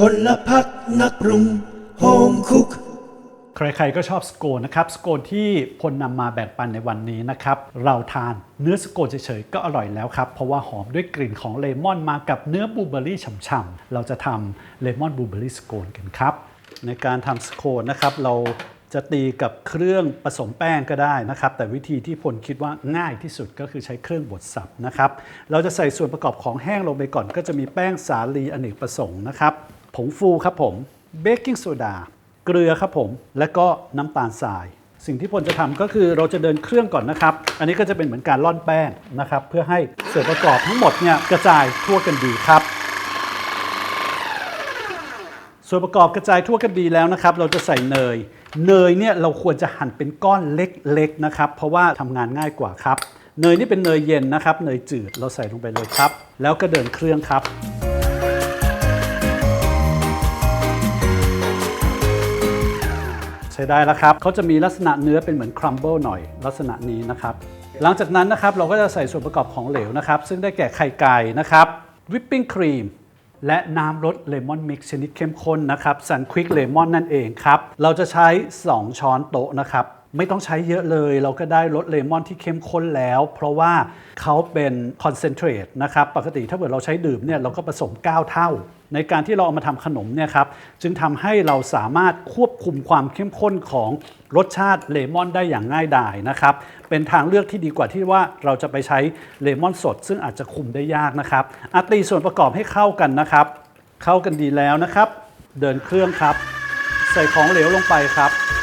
พลพักนักปรุงโฮมคุก ใครๆก็ชอบสโกนนะครับสโกนที่พลนำมาแบ่งปันในวันนี้นะครับเราทานเนื้อสโกนเฉยๆก็อร่อยแล้วครับเพราะว่าหอมด้วยกลิ่นของเลมอนมากับเนื้อบลูเบอร์รี่ฉ่ำๆเราจะทำเลมอนบลูเบอร์รี่สโกนกันครับ ในการทำสโคนนะครับเราจะตีกับเครื่องผสมแป้งก็ได้นะครับ แต่วิธีที่พลคิดว่าง่ายที่สุดก็คือใช้เครื่องบดสับนะครับ เราจะใส่ส่วนประกอบของแห้งลงไปก่อน ก็จะมีแป้งสาลีอเนกประสงค์นะครับ ผงฟูครับผมเบกกิ้งโซดาเกลือครับผม และก็น้ำตาลทราย สิ่งที่พลจะทำก็คือเราจะเดินเครื่องก่อนนะครับ อันนี้ก็จะเป็นเหมือนการร่อนแป้งนะครับ เพื่อให้ส่วนประกอบทั้งหมดเนี่ยกระจายทั่วกันดีครับ ส่วนประกอบกระจายทั่วกันดีแล้วนะครับ เราจะใส่เนย เนยเนี่ยเราควรจะหั่นเป็นก้อนเล็กๆนะครับ เพราะว่าทำงานง่ายกว่าครับ เนยนี่เป็นเนยเย็นนะครับ เนยจืดเราใส่ลงไปเลยครับ แล้วก็เดินเครื่องครับ ใช้ได้แล้วครับเขาจะมีลักษณะเนื้อเป็นเหมือนครัมเบิลหน่อยลักษณะนี้นะครับ หลังจากนั้นนะครับเราก็จะใส่ส่วนประกอบของเหลวนะครับ ซึ่งได้แก่ไข่ไก่นะครับวิปปิ้งครีมและน้ำรสเลมอนมิกชนิดเข้มข้นนะครับสันควิกเลมอนนั่นเองครับ เราจะใช้ 2 ช้อนโต๊ะนะครับ ไม่ต้องใช้เยอะเลย เราก็ได้รสเลมอนที่เข้มข้นแล้ว เพราะว่าเขาเป็นคอนเซนเทรตนะครับปกติถ้าเกิดเราใช้ดื่มเนี่ยเราก็ผสม 9 เท่า ในการที่เราเอามาทำขนมเนี่ยครับจึงทำให้เราสามารถควบคุมความเข้มข้นของรสชาติเลมอนได้อย่างง่ายดายนะครับเป็นทางเลือกที่ดีกว่าที่ว่าเราจะไปใช้เลมอนสด ซึ่งอาจจะคุมได้ยากนะครับอาตีส่วนประกอบให้เข้ากันนะครับ เข้ากันดีแล้วนะครับ เดินเครื่องครับ ใส่ของเหลวลงไปครับ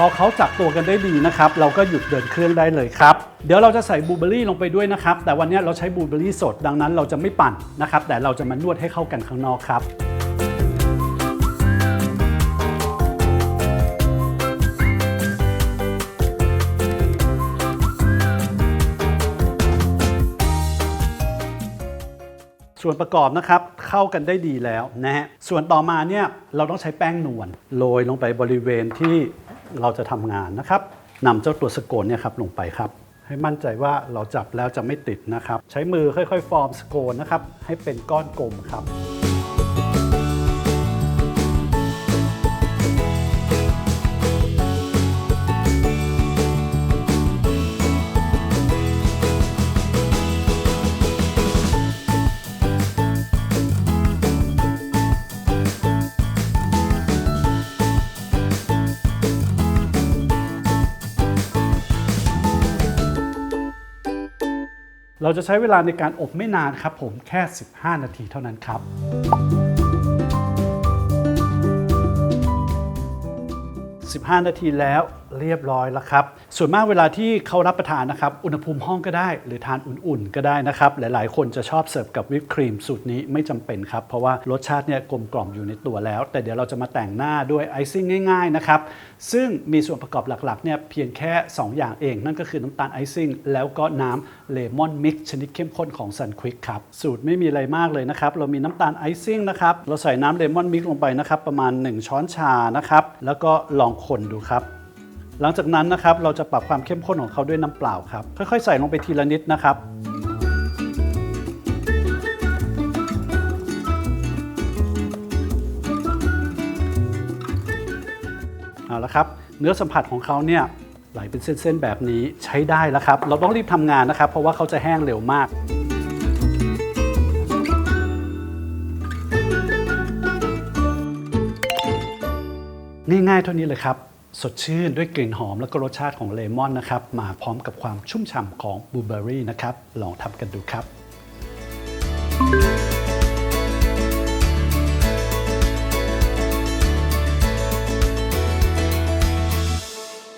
พอเขาจับตัวกันได้ดีนะครับ เราก็หยุดเดินเครื่องได้เลยครับ เดี๋ยวเราจะใส่บลูเบอรี่ลงไปด้วยนะครับ แต่วันนี้เราใช้บลูเบอร์รี่สดดังนั้นเราจะไม่ปั่นนะครับ แต่เราจะมานวดให้เข้ากันข้างนอกครับส่วนประกอบนะครับเข้ากันได้ดีแล้วนะฮะส่วนต่อมาเนี่ยเราต้องใช้แป้งนวลโรยลงไปบริเวณที่ เราจะทำงานนะครับนำเจ้าตัวสโคนเนี่ยครับลงไปครับ ให้มั่นใจว่าเราจับแล้วจะไม่ติดนะครับ ใช้มือค่อยๆ ฟอร์มสโคนนะครับให้เป็นก้อนกลมครับ เราจะใช้เวลาในการอบไม่นานครับผมแค่ 15 นาทีเท่านั้นครับ 15 นาทีแล้วเรียบร้อยแล้วครับ ส่วนมากเวลาที่เขารับประทานนะครับ อุณหภูมิห้องก็ได้ หรือทานอุ่นๆก็ได้นะครับ หลายๆ คนจะชอบเสิร์ฟกับวิปครีมสูตรนี้ไม่จำเป็นครับ เพราะว่ารสชาติเนี่ยกลมกล่อมอยู่ในตัวแล้ว แต่เดี๋ยวเราจะมาแต่งหน้าด้วยไอซิ่งง่ายๆนะครับ ซึ่งมีส่วนประกอบหลักๆเนี่ยเพียงแค่ 2 อย่างเอง นั่นก็คือน้ำตาลไอซิ่งแล้วก็น้ำเลมอนมิกชนิดเข้มข้นของ Sun Quick ครับ สูตรไม่มีอะไรมากเลยนะครับ เรามีน้ำตาลไอซิ่งนะครับ เราใส่น้ำเลมอนมิกลงไปนะครับ ประมาณ 1 ช้อนชานะครับ แล้วก็ลองคนดูครับ หลังจากนั้นนะครับเราจะปรับความเข้มข้นของเขาด้วยน้ำเปล่าครับ ค่อยๆ ใส่ลงไปทีละนิดนะครับเอาละครับเนื้อสัมผัสของเขาเนี่ยไหลเป็นเส้นๆแบบนี้ใช้ได้แล้วครับ เราต้องรีบทำงานนะครับ เพราะว่าเขาจะแห้งเร็วมาก ง่ายๆเท่านี้เลยครับ สดชื่นด้วยกลิ่นหอมและก็รสชาติของเลมอนนะครับ มาพร้อมกับความชุ่มฉ่ำของบลูเบอร์รี่นะครับ ลองทำกันดูครับ